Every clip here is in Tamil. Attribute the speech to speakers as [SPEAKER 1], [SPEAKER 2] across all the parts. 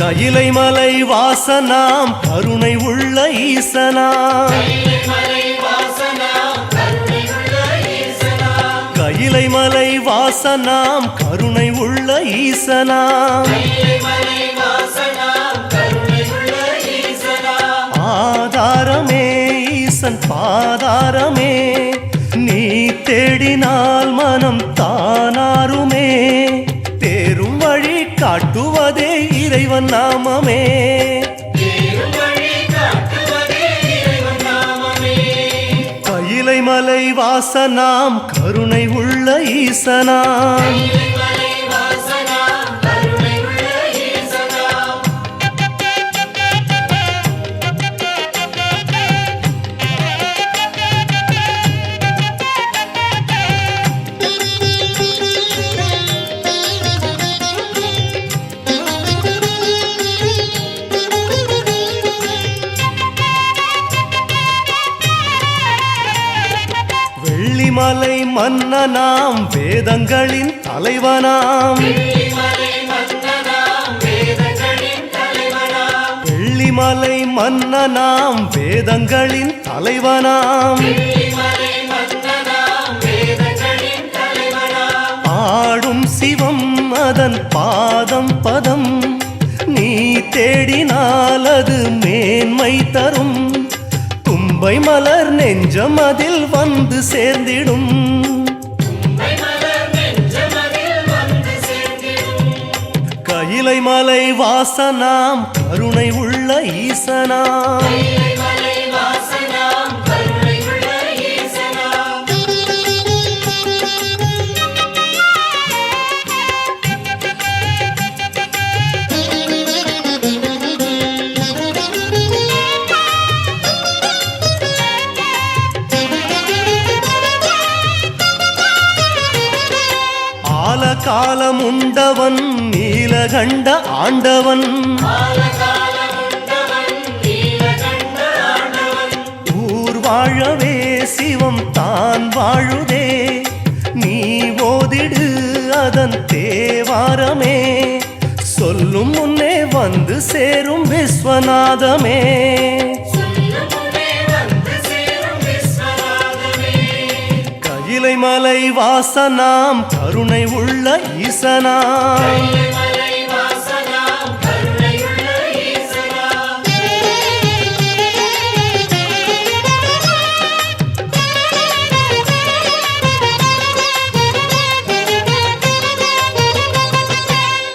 [SPEAKER 1] கையிலை மலை வாசனாம் கருணை உள்ள ஈசனாம். கையிலை மலை வாசனாம் கருணை உள்ள ஈசனாம். ஆதாரமே ஈசன் பாதாரமே. நீ தேடினால் மனம் தானாருமே. இறைவன் நாமமே. கையிலை மலை வாசனாம் கருணை உள்ள ஈசனாம். வெள்ளிமலை மன்னனாம் வேதங்களின் தலைவனாம். வெள்ளிமலை மன்னனாம் வேதங்களின் தலைவனாம். ஆடும் சிவம் அதன் பாதம் பதம். நீ தேடினால் அது தும்பை மலர் நெஞ்சம் அதில் வந்து சேர்ந்திடும். கையிலை மலை வாசனாம் கருணை உள்ள ஈசனாம். காலமுண்டவன் நீலகண்ட ஆண்டவன். ஊர் வாழவே சிவம் தான் வாழுதே. நீ ஓதிடு அதன் தேவாரமே. சொல்லும் முன்னே வந்து சேரும் விஸ்வநாதமே. மலை வாசனாம் கருணை உள்ள ஈசனாம்.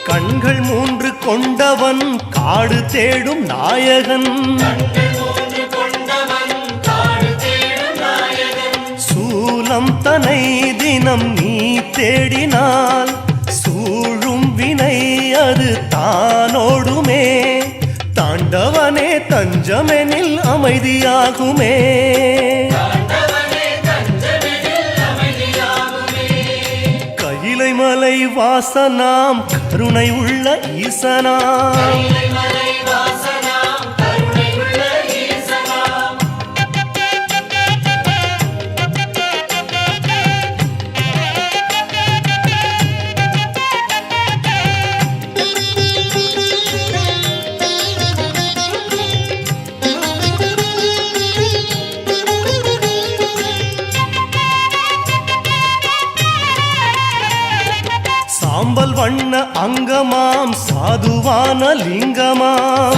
[SPEAKER 1] கண்கள் மூன்று கொண்டவன் காடு தேடும் நாயகன். சூலம் தனை தினம் நீ தேடினால் சூழும் வினை அது தானோடுமே. தாண்டவனே தஞ்சமெனில் அமைதியாகுமே. கையிலை மலை வாசனாம் கருணை உள்ள ஈசனாம். சாம்பல் வண்ண அங்கமாம் சாதுவான லிங்கமாம்.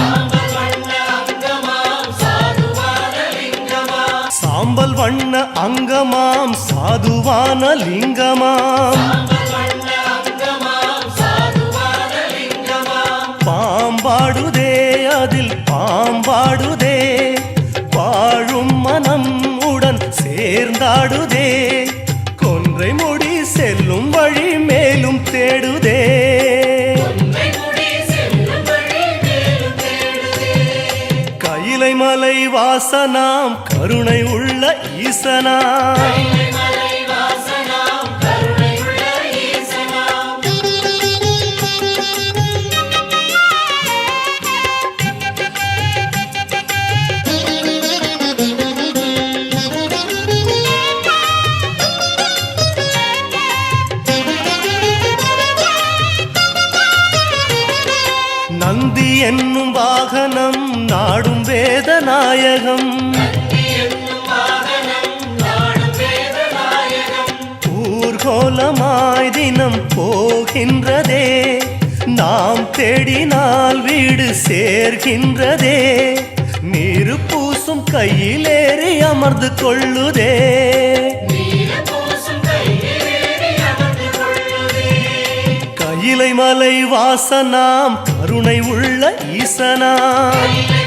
[SPEAKER 1] சாம்பல் வண்ண அங்கமாம் சாதுவான லிங்கமாம். பாம்பாடுதே அதில் பாம்பாடுதே. பாழும் மனம் உடன் சேர்ந்தாடுதே. மலை வாசனாம் கருணை உள்ள ஈசனாம். நந்தி என்னும் வாகனம் நாடும் வேதநாயகம். ஊர்கோலமாய் தினம் போகின்றதே நாம் தேடினால் வீடு சேர்கின்றதே நீரு பூசும் கையிலேறி அமர்ந்து கொள்ளுதே. இலைமலை வாசனாம் கருணை உள்ள ஈசனாம்.